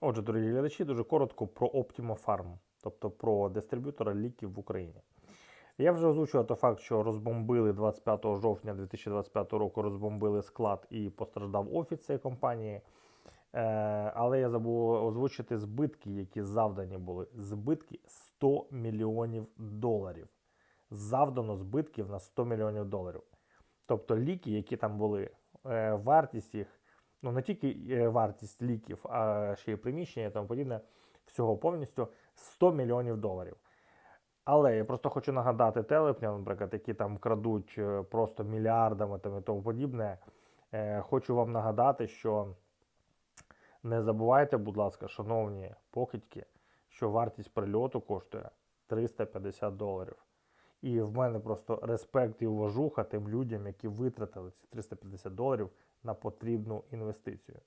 Отже, дорогі глядачі, дуже коротко про Optima Farm, тобто про дистриб'ютора ліків в Україні. Я вже озвучував той факт, що розбомбили 25 жовтня 2025 року розбомбили склад і постраждав офіс цієї компанії. Е, але я забув озвучити збитки, які завдані були. Збитки 100 мільйонів доларів. Завдано збитків на 100 мільйонів доларів. Тобто ліки, які там були, е, вартість їх, ну не тільки е, вартість ліків, а ще й приміщення і тому подібне, всього повністю 100 мільйонів доларів. Але я просто хочу нагадати телепням, наприклад, які там крадуть е, просто мільярдами там і тому подібне. Е, Хочу вам нагадати, що не забувайте, будь ласка, шановні покидьки, що вартість прильоту коштує 350 доларів. І в мене просто респект і уважуха тим людям, які витратили ці 350 доларів на потрібну інвестицію.